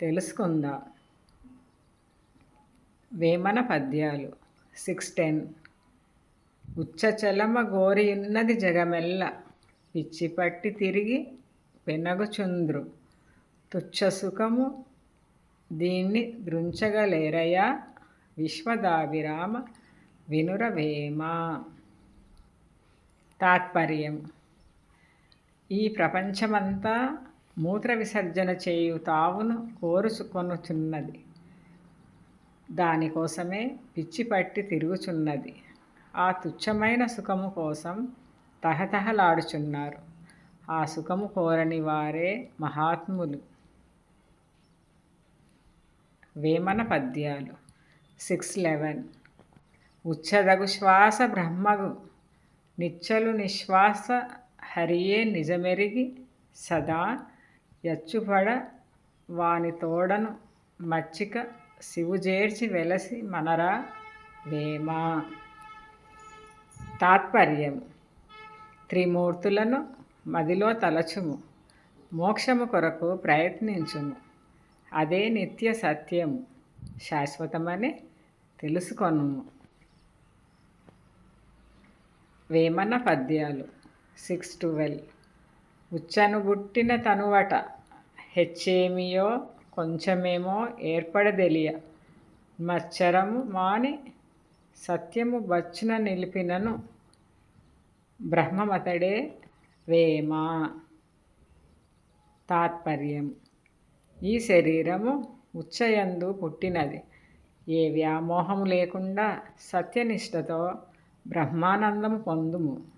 తెలుసుకుందాం? వేమన పద్యాలు. Six ten. ఉచ్చచలమ గోరియున్నది జగమెల్ల. పిచ్చిపట్టి తిరిగి పెనగుచుంద్రు తుచ్చ సుఖము దీన్ని దృంచగలేరయా? విశ్వదాభిరామ వినురవేమ. తాత్పర్యం. ఈ ప్రపంచమంతా మూత్ర విసర్జన చేయు తావును కోరుచుకొనుచున్నది దానికోసమే పిచ్చి పట్టి తిరుగుచున్నది. ఆ తుచ్చమైన సుఖము కోసం తహతహలాడుచున్నారు. ఆ సుఖము కోరని వారే మహాత్ములు. వేమన పద్యాలు. Six eleven. ఉచ్చదగు శ్వాస బ్రహ్మగు. నిచ్చలు నిశ్వాస హరియే నిజమెరిగి సదా యచ్చుపడ వాని తోడను మచ్చిక శివుజేర్చి వెలసి మనరా వేమ. తాత్పర్యం. త్రిమూర్తులను మదిలో తలచుము. మోక్షము కొరకు ప్రయత్నించుము. అదే నిత్య సత్యము. శాశ్వతమని తెలుసుకొను వేమన పద్యాలు. Six twelve. ఉచ్చను బుట్టిన తనువట. హెచ్చేమియో కొంచెమేమో ఏర్పడదెలియ. మచ్చరము మాని సత్యము బచ్చున నిలిపినను. బ్రహ్మమతడే వేమ. తాత్పర్యం. ఈ శరీరము ఉచ్చయందు పుట్టినది. ఏ వ్యామోహము లేకుండా సత్యనిష్టతో బ్రహ్మానందము పొందుము.